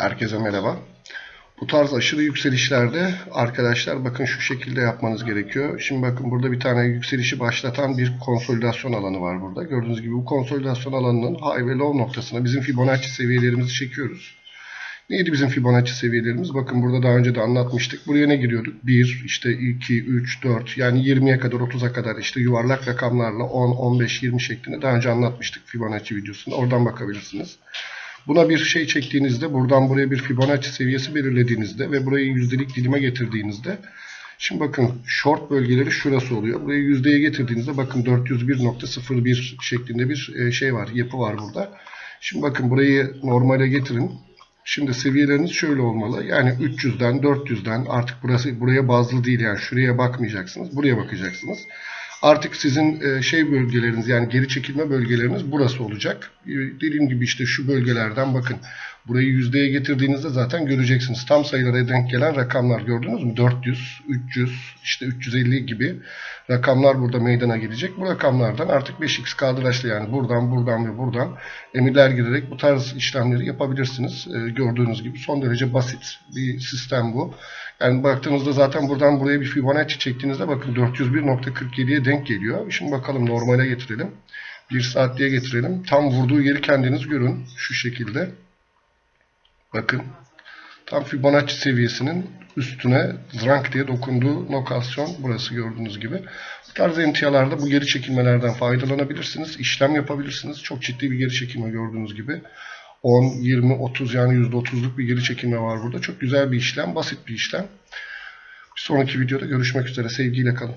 Herkese merhaba. Bu tarz aşırı yükselişlerde arkadaşlar bakın şu şekilde yapmanız gerekiyor. Şimdi bakın burada bir tane yükselişi başlatan bir konsolidasyon alanı var burada. Gördüğünüz gibi bu konsolidasyon alanının high ve low noktasına bizim Fibonacci seviyelerimizi çekiyoruz. Neydi bizim Fibonacci seviyelerimiz? Bakın burada daha önce de anlatmıştık. Buraya ne giriyorduk? 1, işte 2, 3, 4 yani 20'ye kadar 30'a kadar işte yuvarlak rakamlarla 10, 15, 20 şeklinde daha önce anlatmıştık Fibonacci videosunda. Oradan bakabilirsiniz. Buna bir şey çektiğinizde buradan buraya bir Fibonacci seviyesi belirlediğinizde ve burayı yüzdelik dilime getirdiğinizde Şimdi bakın short bölgeleri şurası oluyor. Burayı yüzdeye getirdiğinizde bakın 401.01 şeklinde bir e, şey var, yapı var burada. Şimdi bakın burayı normale getirin. Şimdi seviyeleriniz şöyle olmalı. Yani 300'den 400'den artık burası buraya bazlı değil yani şuraya bakmayacaksınız. Buraya bakacaksınız. Artık sizin e, şey bölgeleriniz yani geri çekilme bölgeleriniz burası olacak. E, Dediğim gibi işte şu bölgelerden bakın. Burayı yüzdeye getirdiğinizde zaten göreceksiniz. Tam sayılara denk gelen rakamlar gördünüz mü? 400, 300, işte 350 gibi rakamlar burada meydana gelecek. Bu rakamlardan artık 5x kaldıraçlı yani buradan, buradan ve buradan emirler girerek bu tarz işlemleri yapabilirsiniz. E, gördüğünüz gibi son derece basit bir sistem bu. Yani baktığınızda zaten buradan buraya bir Fibonacci çektiğinizde bakın 401.47'ye denk geliyor. Şimdi bakalım normale getirelim. 1 saatliğe getirelim. Tam vurduğu yeri kendiniz görün. Şu şekilde. Bakın. Tam Fibonacci seviyesinin üstüne rank diye dokunduğu lokasyon burası gördüğünüz gibi. Bu tarz emtialarda bu geri çekilmelerden faydalanabilirsiniz. işlem yapabilirsiniz. Çok ciddi bir geri çekilme gördüğünüz gibi. 10, 20, 30 yani %30'luk bir geri çekilme var burada. Çok güzel bir işlem, basit bir işlem. Bir sonraki videoda görüşmek üzere. Sevgiyle kalın.